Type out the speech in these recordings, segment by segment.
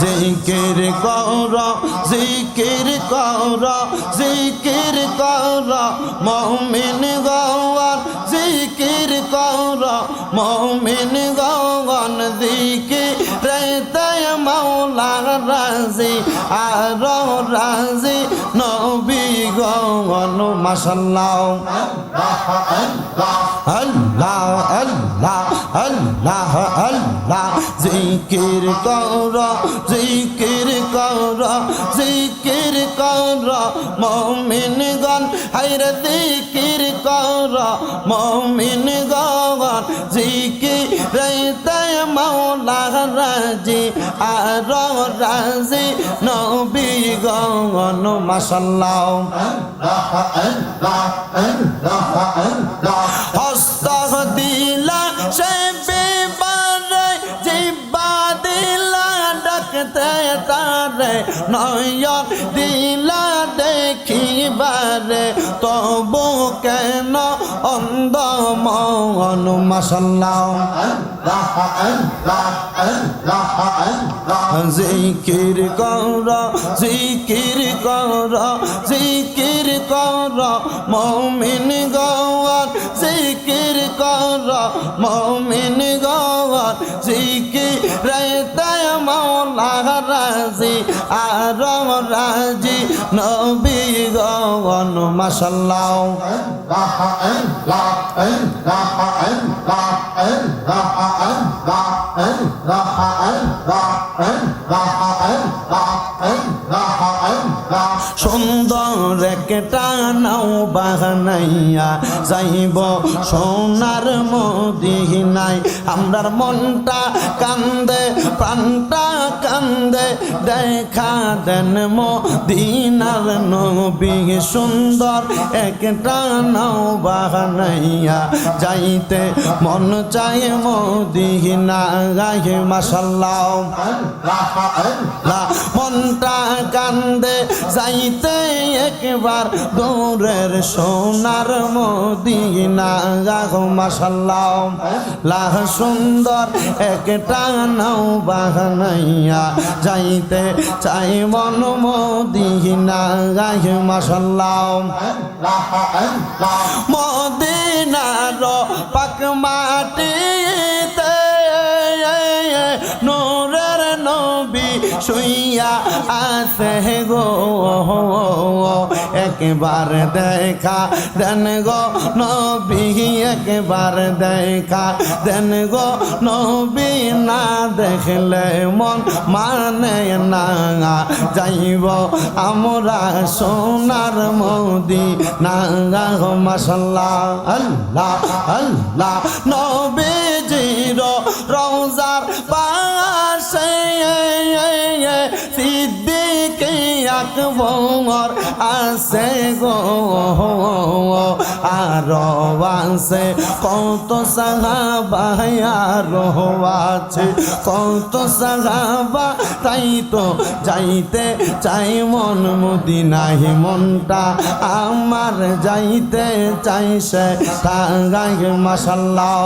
জিকির কর জিকির কর জিকির কর মমিন গওয়ার জিকির কর মমিন গগন রাজি, আর রাজি, নবী গগন মাসাল্লাহ আল্লাহ আল্লাহ আল্লাহ আল্লাহ, জিকির কর জিকির কর জিকির কর মমিন গন হাইরে জিকির কর মমিন গন জিকির রেতে মৌলা রাজি আর রাজি নবী গন মাসাল্লাহ হস্ত দিলা তারে নয়ন দিলা দেখিবারে, তবু কেন অন্ধ মন মাসাল্লাহ জিকির কর জিকির কর জিকির কর, মমিন গওয়ার জিকির কর, মমিন গওয়ার জিকির রাজি, আর রাজি। নবী গগন মাসাল্লাহ সুন্দর একটা নাও বাহানাইয়া যাইব, সোনার মদিনাই আমরার মনটা কান্দে, প্রাণটা কান্দে দেখা দেন মদিনার নবী। সুন্দর একটা নাও বাহানাইয়া যাইতে মন চাই মদিনা গায়ে মাসাল্লাহ মনটা কান্দে যাইতে একবার দৌড়ের সোনার মদিনা গাহ মাসাল্লাহ লাহ সুন্দর একটা নাও বাহানাইয়া যাইতে চাই মন মদিনা গাই মাসাল্লাহ মদিনার পাক মাটিতে শুইয়া আছে গো। একবার দেখা দেন গো নবী, একবার দেখা দেন গো নবী। না দেখলে মন মানে না, যাইব আমরা সোনার মোদি না মাসাল্লাহ আল্লাহ আল্লাহ। নবীজির আকবর আছে গো আর আছে কত সাহাবা আর আছে কত সাহাবা তাই তো যাইতে চাই মন মুদিনাহি মনটা আমার যাইতে চাই সে তাগাই মাসাল্লাহ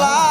লা